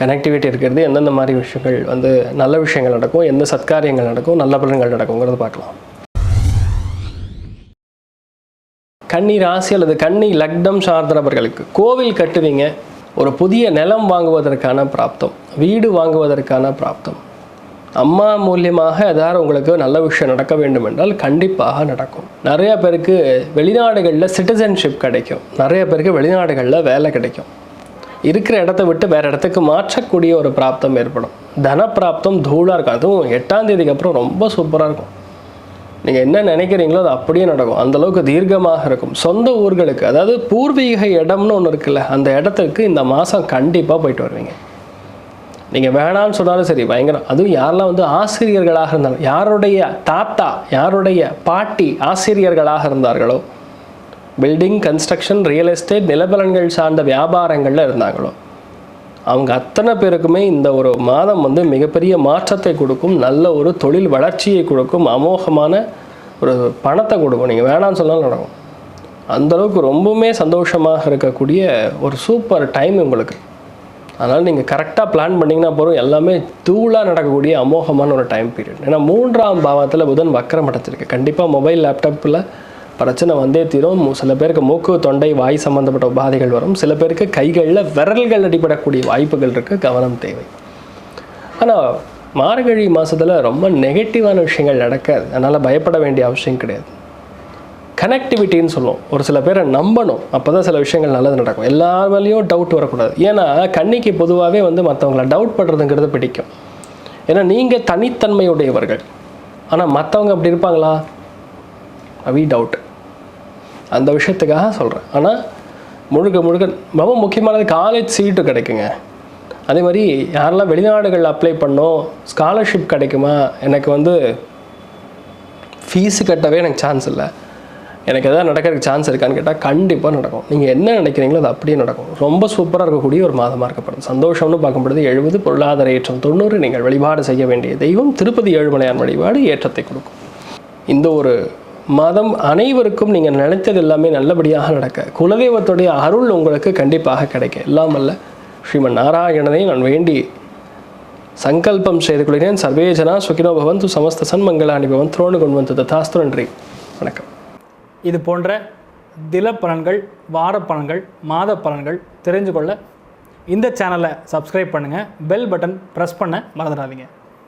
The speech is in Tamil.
கனெக்டிவிட்டி இருக்கிறது எந்தெந்த மாதிரி விஷயங்கள் வந்து நல்ல விஷயங்கள் நடக்கும் எந்த சத்காரியங்கள் நடக்கும் நல்ல பலன்கள் நடக்குங்கிறத பார்க்கலாம். கன்னி ராசி அல்லது கன்னி லக்னம் சார்ந்தவர்களுக்கு கோவில் கட்டுவீங்க ஒரு புதிய நிலம் வாங்குவதற்கான பிராப்தம் வீடு வாங்குவதற்கான பிராப்தம். அம்மா மூலியமாக ஏதாவது உங்களுக்கு நல்ல விஷயம் நடக்க வேண்டும் என்றால் கண்டிப்பாக நடக்கும். நிறைய பேருக்கு வெளிநாடுகளில் சிட்டிசன்ஷிப் கிடைக்கும். நிறைய பேருக்கு வெளிநாடுகளில் வேலை கிடைக்கும். இருக்கிற இடத்த விட்டு வேறு இடத்துக்கு மாற்றக்கூடிய ஒரு பிராப்தம் ஏற்படும். தன பிராப்தம் தூளாக இருக்கும். அதுவும் எட்டாம் தேதிக்கு அப்புறம் ரொம்ப சூப்பராக இருக்கும். நீங்கள் என்ன நினைக்கிறீங்களோ அது அப்படியே நடக்கும். அந்தளவுக்கு தீர்க்கமாக இருக்கும். சொந்த ஊர்களுக்கு அதாவது பூர்வீக இடம்னு ஒன்று இருக்குல்ல அந்த இடத்துக்கு இந்த மாதம் கண்டிப்பாக போயிட்டு வருவீங்க. நீங்கள் வேணாம்னு சொன்னாலும் சரி பயங்கரம். அதுவும் யாரெல்லாம் வந்து ஆசிரியர்களாக இருந்தாலும் யாருடைய தாத்தா யாருடைய பாட்டி ஆசிரியர்களாக இருந்தார்களோ பில்டிங் கன்ஸ்ட்ரக்ஷன் ரியல் எஸ்டேட் நிலப்பலன்கள் சார்ந்த வியாபாரங்களில் இருந்தாங்களோ அவங்க அத்தனை பேருக்குமே இந்த ஒரு மாதம் வந்து மிகப்பெரிய மாற்றத்தை கொடுக்கும் நல்ல ஒரு தொழில் வளர்ச்சியை கொடுக்கும் அமோகமான ஒரு பணத்தை கொடுக்கும். நீங்கள் வேணாம்னு சொன்னாலும் நடக்கும். அந்த அளவுக்கு ரொம்பவுமே சந்தோஷமாக இருக்கக்கூடிய ஒரு சூப்பர் டைம் உங்களுக்கு. அதனால் நீங்கள் கரெக்டாக பிளான் பண்ணிங்கன்னா போகிறோம் எல்லாமே தூளாக நடக்கக்கூடிய அமோகமான ஒரு டைம் பீரியட் ஏன்னா மூன்றாம் பாவத்தில் புதன் வக்கரம் அடைச்சிருக்கு கண்டிப்பாக மொபைல் லேப்டாப்பில் பிரச்சனை வந்தே தீரும். சில பேருக்கு மூக்கு தொண்டை வாய் சம்மந்தப்பட்ட உபாதைகள் வரும். சில பேருக்கு கைகளில் விரல்கள் அடிபடக்கூடிய வாய்ப்புகள் இருக்குது கவனம் தேவை. ஆனால் மார்கழி மாதத்தில் ரொம்ப நெகட்டிவான விஷயங்கள் நடக்காது. அதனால் பயப்பட வேண்டிய அவசியம் கிடையாது. கனெக்டிவிட்டின்னு சொல்லுவோம். ஒரு சில பேரை நம்பணும். அப்போ தான் சில விஷயங்கள் நல்லது நடக்கும். எல்லா மேலேயும் டவுட் வரக்கூடாது. ஏன்னா கண்ணிக்கு பொதுவாகவே வந்து மற்றவங்கள டவுட் பண்ணுறதுங்கிறது பிடிக்கும். ஏன்னா நீங்கள் தனித்தன்மையுடையவர்கள். ஆனால் மற்றவங்க அப்படி இருப்பாங்களா? அவி டவுட் அந்த விஷயத்துக்காக சொல்கிறேன் ஆனால் முழுக்க முழுக்க ரொம்ப முக்கியமானது காலேஜ் சீட்டு கிடைக்குங்க. அதே மாதிரி யாரெல்லாம் வெளிநாடுகள் அப்ளை பண்ணோம் ஸ்காலர்ஷிப் கிடைக்குமா? எனக்கு வந்து ஃபீஸு கட்டவே எனக்கு சான்ஸ் இல்லை. எனக்கு எதாவது நடக்கிறதுக்கு சான்ஸ் இருக்கான்னு கேட்டால் கண்டிப்பாக நடக்கும். நீங்கள் என்ன நினைக்கிறீங்களோ அது அப்படியே நடக்கும். ரொம்ப சூப்பராக இருக்கக்கூடிய ஒரு மாதமாக இருக்கப்படுது சந்தோஷம்னு பார்க்கும்பொழுது எழுபது பொருளாதார ஏற்றம் தொண்ணூறு நீங்கள் வழிபாடு செய்ய வேண்டிய தெய்வம் திருப்பதி ஏழுமலையான் வழிபாடு ஏற்றத்தை கொடுக்கும். இந்த ஒரு மாதம் அனைவருக்கும் நீங்கள் நினைத்தது எல்லாமே நல்லபடியாக நடக்க. குலதெய்வத்துடைய அருள் உங்களுக்கு கண்டிப்பாக கிடைக்க. இல்லாமல்ல ஸ்ரீமன் நாராயணனை நான் வேண்டி சங்கல்பம் செய்து கொள்கிறேன். சர்வே ஜனா சுகினோ பவந்து சமஸ்த சன்மங்களாணி பவன் துரோணு கொண்டு வந்தது தாஸ்து நன்றி. வணக்கம். இது போன்ற தில பலன்கள் வார பலன்கள் மாத பலன்கள் தெரிஞ்சு கொள்ள இந்த சேனலை சப்ஸ்கிரைப் பண்ணுங்கள் பெல் பட்டன் ப்ரெஸ் பண்ண மறந்துடாதீங்க.